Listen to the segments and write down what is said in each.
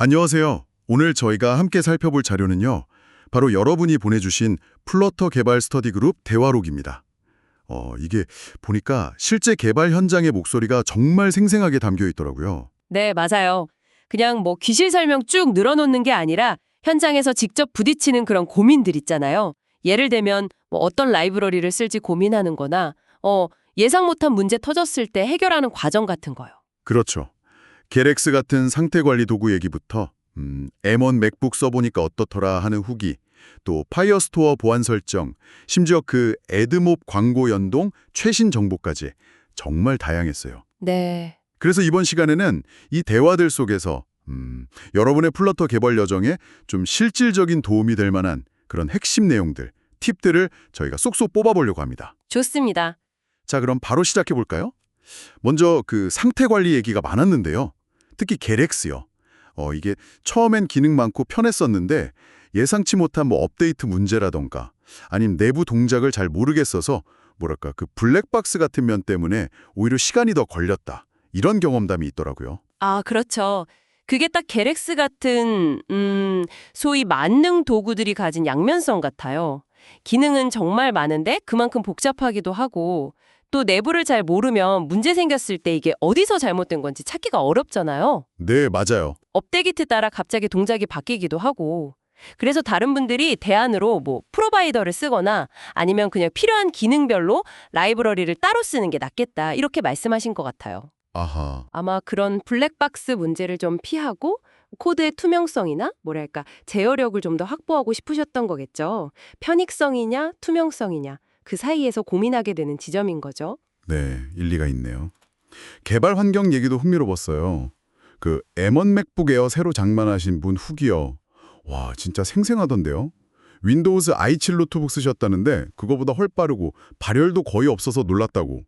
안녕하세요. 오늘 저희가 함께 살펴볼 자료는요. 바로 여러분이 보내주신 플러터 개발 스터디 그룹 대화록입니다. 어, 이게 보니까 실제 개발 현장의 목소리가 정말 생생하게 담겨 있더라고요. 네, 맞아요. 그냥 뭐 기실 설명 쭉 늘어놓는 게 아니라 현장에서 직접 부딪히는 그런 고민들 있잖아요. 예를 들면 뭐 어떤 라이브러리를 쓸지 고민하는 거나 어, 예상 못한 문제 터졌을 때 해결하는 과정 같은 거요. 그렇죠. 게렉스 같은 상태 관리 도구 얘기부터 음, M1 맥북 써보니까 어떻더라 하는 후기, 또 파이어스토어 보안 설정, 심지어 그 에드몹 광고 연동 최신 정보까지 정말 다양했어요. 네. 그래서 이번 시간에는 이 대화들 속에서 음, 여러분의 플러터 개발 여정에 좀 실질적인 도움이 될 만한 그런 핵심 내용들, 팁들을 저희가 쏙쏙 뽑아보려고 합니다. 좋습니다. 자, 그럼 바로 시작해 볼까요? 먼저 그 상태 관리 얘기가 많았는데요. 특히 게렉스요. 어, 이게 처음엔 기능 많고 편했었는데 예상치 못한 뭐 업데이트 문제라던가 아니면 내부 동작을 잘 모르겠어서 뭐랄까 그 블랙박스 같은 면 때문에 오히려 시간이 더 걸렸다. 이런 경험담이 있더라고요. 아, 그렇죠. 그게 딱 게렉스 같은 음, 소위 만능 도구들이 가진 양면성 같아요. 기능은 정말 많은데 그만큼 복잡하기도 하고 또 내부를 잘 모르면 문제 생겼을 때 이게 어디서 잘못된 건지 찾기가 어렵잖아요. 네, 맞아요. 업데이트 따라 갑자기 동작이 바뀌기도 하고 그래서 다른 분들이 대안으로 뭐 프로바이더를 쓰거나 아니면 그냥 필요한 기능별로 라이브러리를 따로 쓰는 게 낫겠다 이렇게 말씀하신 것 같아요. 아하. 아마 그런 블랙박스 문제를 좀 피하고 코드의 투명성이나 뭐랄까 제어력을 좀 더 확보하고 싶으셨던 거겠죠. 편익성이냐 투명성이냐 그 사이에서 고민하게 되는 지점인 거죠. 네, 일리가 있네요. 개발 환경 얘기도 흥미로웠어요. 그 M1 맥북 에어 새로 장만하신 분 후기요. 와, 진짜 생생하던데요. 윈도우즈 i7 노트북 쓰셨다는데 그거보다 훨 빠르고 발열도 거의 없어서 놀랐다고.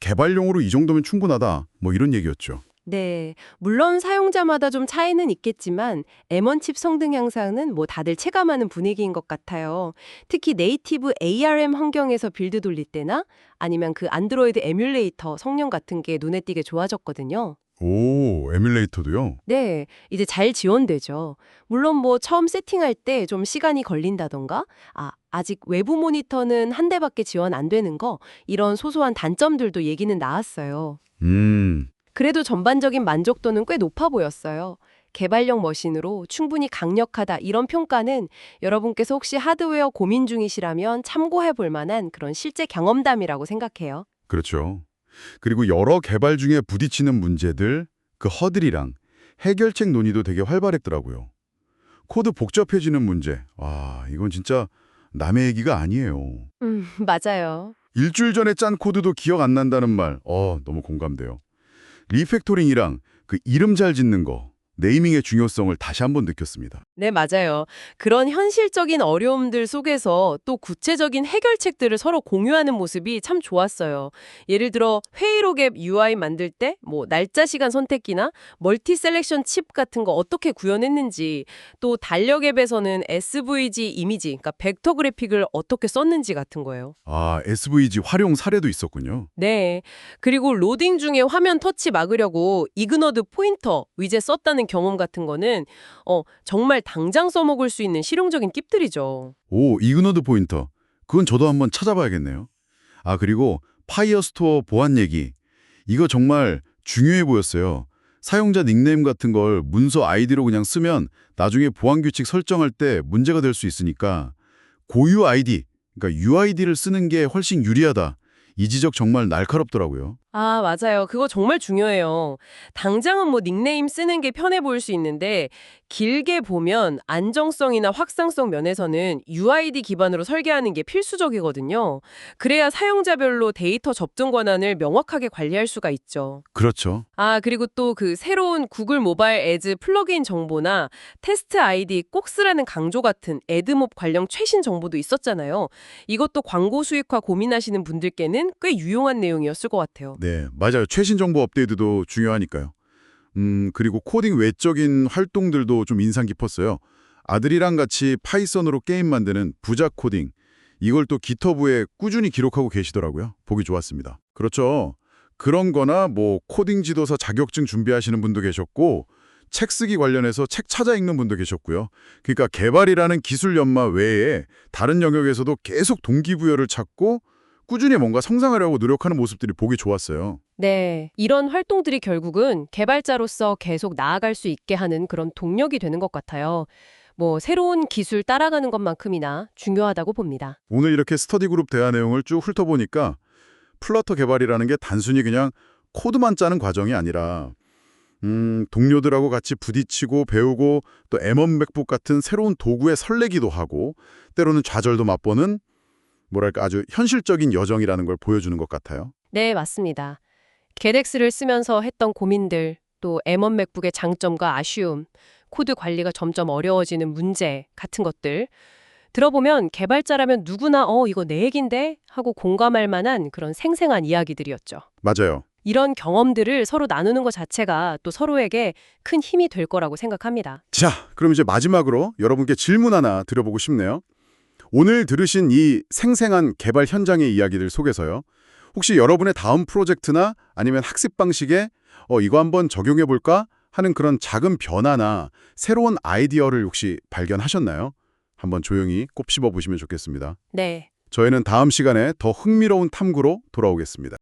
개발용으로 이 정도면 충분하다. 뭐 이런 얘기였죠. 네, 물론 사용자마다 좀 차이는 있겠지만 M1 칩 성능 향상은 뭐 다들 체감하는 분위기인 것 같아요. 특히 네이티브 ARM 환경에서 빌드 돌릴 때나 아니면 그 안드로이드 에뮬레이터 성능 같은 게 눈에 띄게 좋아졌거든요. 오, 에뮬레이터도요? 네, 이제 잘 지원되죠. 물론 뭐 처음 세팅할 때 좀 시간이 걸린다던가, 아, 아직 외부 모니터는 한 대밖에 지원 안 되는 거, 이런 소소한 단점들도 얘기는 나왔어요. 음, 그래도 전반적인 만족도는 꽤 높아 보였어요. 개발용 머신으로 충분히 강력하다 이런 평가는 여러분께서 혹시 하드웨어 고민 중이시라면 참고해 볼 만한 그런 실제 경험담이라고 생각해요. 그렇죠. 그리고 여러 개발 중에 부딪히는 문제들, 그 허들이랑 해결책 논의도 되게 활발했더라고요. 코드 복잡해지는 문제. 와, 이건 진짜 남의 얘기가 아니에요. 음, 맞아요. 일주일 전에 짠 코드도 기억 안 난다는 말, 어, 너무 공감돼요. 리팩토링이랑 그 이름 잘 짓는 거, 네이밍의 중요성을 다시 한번 느꼈습니다. 네, 맞아요. 그런 현실적인 어려움들 속에서 또 구체적인 해결책들을 서로 공유하는 모습이 참 좋았어요. 예를 들어 회의록 앱 UI 만들 때 뭐 날짜 시간 선택기나 멀티 셀렉션 칩 같은 거 어떻게 구현했는지 또 달력 앱에서는 SVG 이미지, 그러니까 벡터 그래픽을 어떻게 썼는지 같은 거예요. 아, SVG 활용 사례도 있었군요. 네. 그리고 로딩 중에 화면 터치 막으려고 이그너드 포인터 위젯 썼다는 경험 같은 거는 어, 정말 당장 써먹을 수 있는 실용적인 팁들이죠. 오, 이그노드 포인터. 그건 저도 한번 찾아봐야겠네요. 아, 그리고 파이어 스토어 보안 얘기. 이거 정말 중요해 보였어요. 사용자 닉네임 같은 걸 문서 아이디로 그냥 쓰면 나중에 보안 규칙 설정할 때 문제가 될 수 있으니까 고유 아이디, 그러니까 UID를 쓰는 게 훨씬 유리하다. 이 지적 정말 날카롭더라고요. 아, 맞아요. 그거 정말 중요해요. 당장은 뭐 닉네임 쓰는 게 편해 보일 수 있는데 길게 보면 안정성이나 확장성 면에서는 UID 기반으로 설계하는 게 필수적이거든요. 그래야 사용자별로 데이터 접근 권한을 명확하게 관리할 수가 있죠. 그렇죠. 아, 그리고 또 그 새로운 구글 모바일 애즈 플러그인 정보나 테스트 아이디 꼭 쓰라는 강조 같은 애드몹 관련 최신 정보도 있었잖아요. 이것도 광고 수익화 고민하시는 분들께는 꽤 유용한 내용이었을 것 같아요. 네, 맞아요. 최신 정보 업데이트도 중요하니까요. 음, 그리고 코딩 외적인 활동들도 좀 인상 깊었어요. 아들이랑 같이 파이썬으로 게임 만드는 부자 코딩. 이걸 또 기터브에 꾸준히 기록하고 계시더라고요. 보기 좋았습니다. 그렇죠. 그런 거나 뭐 코딩 지도사 자격증 준비하시는 분도 계셨고 책 쓰기 관련해서 책 찾아 읽는 분도 계셨고요. 그러니까 개발이라는 기술 연마 외에 다른 영역에서도 계속 동기부여를 찾고 꾸준히 뭔가 성장하려고 노력하는 모습들이 보기 좋았어요. 네, 이런 활동들이 결국은 개발자로서 계속 나아갈 수 있게 하는 그런 동력이 되는 것 같아요. 뭐 새로운 기술 따라가는 것만큼이나 중요하다고 봅니다. 오늘 이렇게 스터디 그룹 대화 내용을 쭉 훑어보니까 플러터 개발이라는 게 단순히 그냥 코드만 짜는 과정이 아니라 음, 동료들하고 같이 부딪히고 배우고 또 M1 맥북 같은 새로운 도구에 설레기도 하고 때로는 좌절도 맛보는 뭐랄까 아주 현실적인 여정이라는 걸 보여주는 것 같아요. 네, 맞습니다. 게덱스를 쓰면서 했던 고민들, 또 M1 맥북의 장점과 아쉬움, 코드 관리가 점점 어려워지는 문제 같은 것들 들어보면 개발자라면 누구나 어 이거 내 얘긴데 하고 공감할 만한 그런 생생한 이야기들이었죠. 맞아요. 이런 경험들을 서로 나누는 것 자체가 또 서로에게 큰 힘이 될 거라고 생각합니다. 자, 그럼 이제 마지막으로 여러분께 질문 하나 드려보고 싶네요. 오늘 들으신 이 생생한 개발 현장의 이야기들 속에서요. 혹시 여러분의 다음 프로젝트나 아니면 학습 방식에 어, 이거 한번 적용해 볼까 하는 그런 작은 변화나 새로운 아이디어를 혹시 발견하셨나요? 한번 조용히 꼽씹어 보시면 좋겠습니다. 네. 저희는 다음 시간에 더 흥미로운 탐구로 돌아오겠습니다.